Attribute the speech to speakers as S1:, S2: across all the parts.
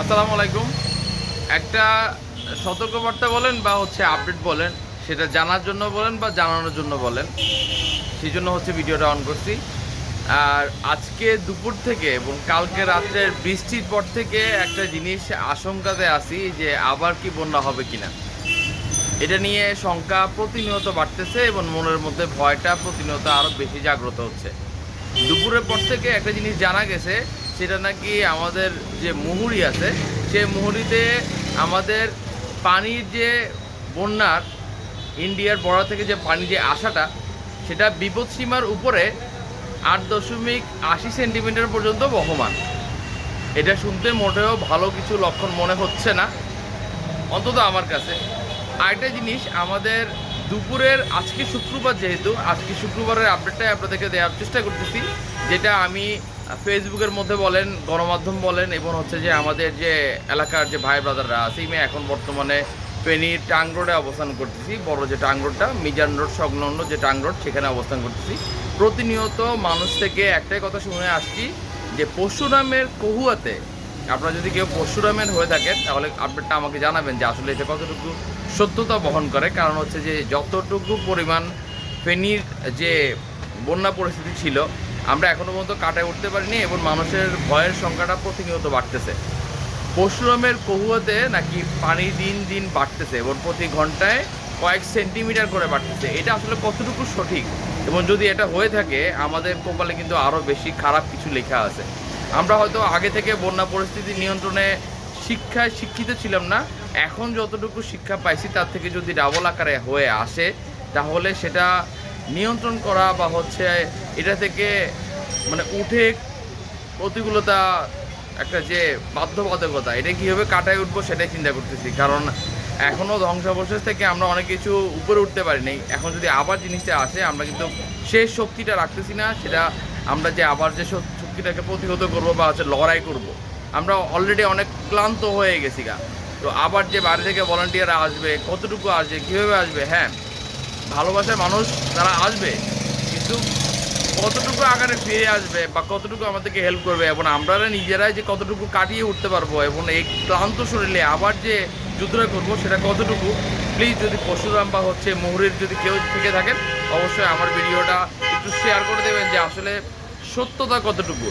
S1: আসসালামু আলাইকুম। একটা সতর্কবার্তা বলেন বা হচ্ছে আপডেট বলেন, সেটা জানার জন্য বলেন বা জানানোর জন্য বলেন, সেই জন্য হচ্ছে ভিডিওটা অন করছি। আর আজকে দুপুর থেকে এবং কালকে রাত্রের বৃষ্টির পর থেকে একটা জিনিস আশঙ্কাতে আছি যে আবার কি বন্যা হবে কিনা। এটা নিয়ে শঙ্কা প্রতিনিয়ত বাড়তেছে এবং মনের মধ্যে ভয়টা প্রতিনিয়ত আরও বেশি জাগ্রত হচ্ছে। দুপুরের পর থেকে একটা জিনিস জানা গেছে সেটা নাকি আমাদের যে মুহুরি আছে, সেই মুহুরিতে আমাদের পানির যে বন্যার, ইন্ডিয়ার বর্ডার থেকে যে পানি যে আসাটা, সেটা বিপদসীমার উপরে আট দশমিক আশি সেন্টিমিটার পর্যন্ত বহমান। এটা শুনতে মোটেও ভালো কিছু লক্ষণ মনে হচ্ছে না, অন্তত আমার কাছে। আরেকটা জিনিস, আমাদের দুপুরের, আজকে শুক্রবার যেহেতু, আজকে শুক্রবারের আপডেটটাই আপনাদেরকে দেওয়ার চেষ্টা করতেছি, যেটা আমি ফেসবুকের মধ্যে বলেন, গণমাধ্যম বলেন, এবং হচ্ছে যে আমাদের যে এলাকার যে ভাই ব্রাদাররা আছে আমি এখন বর্তমানে ফেনীর টাং রোডে অবস্থান করতেছি। বড় যে টাং রোডটা, মিজান রোড সংলগ্ন যে টাং রোড, সেখানে অবস্থান করতেছি। প্রতিনিয়ত মানুষ থেকে একটাই কথা শুনে আসছি যে পরশুরামের কহুয়াতে, আপনারা যদি কেউ পরশুরামের হয়ে থাকেন, তাহলে আপডেটটা আমাকে জানাবেন যে আসলে এটা কতটুকু সত্যতা বহন করে। কারণ হচ্ছে যে যতটুকু পরিমাণ ফেনীর যে বন্যা পরিস্থিতি ছিল আমরা এখনও পর্যন্ত কাটায় উঠতে পারিনি এবং মানুষের ভয়ের সংখ্যাটা প্রতিনিয়ত বাড়তেছে। পরশুরামের কহুয়াতে নাকি পানি দিন দিন বাড়তেছে এবং প্রতি ঘন্টায় কয়েক সেন্টিমিটার করে বাড়তেছে। এটা আসলে কতটুকু সঠিক? এবং যদি এটা হয়ে থাকে, আমাদের কপালে কিন্তু আরও বেশি খারাপ কিছু লেখা আছে। আমরা হয়তো আগে থেকে বন্যা পরিস্থিতি নিয়ন্ত্রণে শিক্ষায় শিক্ষিত ছিলাম না। এখন যতটুকু শিক্ষা পাইছি, তার থেকে যদি ডাবল আকারে হয়ে আসে, তাহলে সেটা নিয়ন্ত্রণ করা বা হচ্ছে এটা থেকে মানে উঠে প্রতিকূলতা একটা যে বাধ্যবাধকতা, এটা কীভাবে কাটায় উঠবো সেটাই চিন্তা করতেছি। কারণ এখনও ধ্বংসাবশেষ থেকে আমরা অনেক কিছু উপরে উঠতে পারিনি। এখন যদি আবার জিনিসটা আসে, আমরা কিন্তু শেষ শক্তিটা রাখতেছি না, সেটা আমরা যে আবার যে শক্তিটাকে প্রতিহত করব বা হচ্ছে লড়াই করব, আমরা অলরেডি অনেক ক্লান্ত হয়ে গেছি গা। তো আবার যে বাইরে থেকে ভলান্টিয়ার আসবে, কতটুকু আসবে, কীভাবে আসবে হ্যাঁ ভালোবাসার মানুষ তারা আসবে, কিন্তু কতটুকু আকারে ফিরে আসবে বা কতটুকু আমাদেরকে হেল্প করবে এবং আমরা নিজেরাই যে কতটুকু কাটিয়ে উঠতে পারব এবং এই ক্লান্ত শরীরে আবার যে যুদ্ধটা করব সেটা কতটুকু প্লিজ যদি পরশুরাম বা হচ্ছে মুহুরির যদি কেউ থেকে থাকেন অবশ্যই আমার ভিডিওটা একটু শেয়ার করে দেবেন যে আসলে সত্যতা কতটুকু।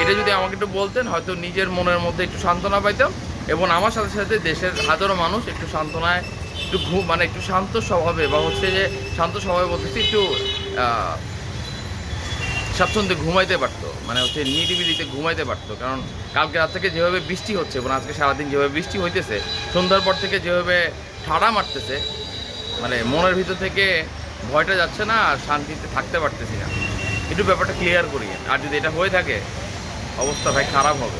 S1: এটা যদি আমাকে একটু বলতেন, হয়তো নিজের মনের মধ্যে একটু সান্ত্বনা পাইতাম এবং আমার সাথে সাথে দেশের হাজারো মানুষ একটু সান্ত্বনায় একটু ঘুম মানে একটু শান্ত স্বভাবে বা হচ্ছে যে শান্ত স্বভাবে বলতেছি একটু স্বাচ্ছন্দ্যে ঘুমাইতে পারতো। মানে হচ্ছে নিরিবিলিতে ঘুমাইতে পারতো। কারণ কালকে রাত থেকে যেভাবে বৃষ্টি হচ্ছে, এবং আজকে সারাদিন যেভাবে বৃষ্টি হইতেছে, সন্ধ্যার পর থেকে যেভাবে ঠাড়া মারতেছে মানে মনের ভিতর থেকে ভয়টা যাচ্ছে না, আর শান্তিতে থাকতে পারতেছি না। একটু ব্যাপারটা ক্লিয়ার করি। আর যদি এটা হয়ে থাকে, অবস্থা ভাই খারাপ হবে।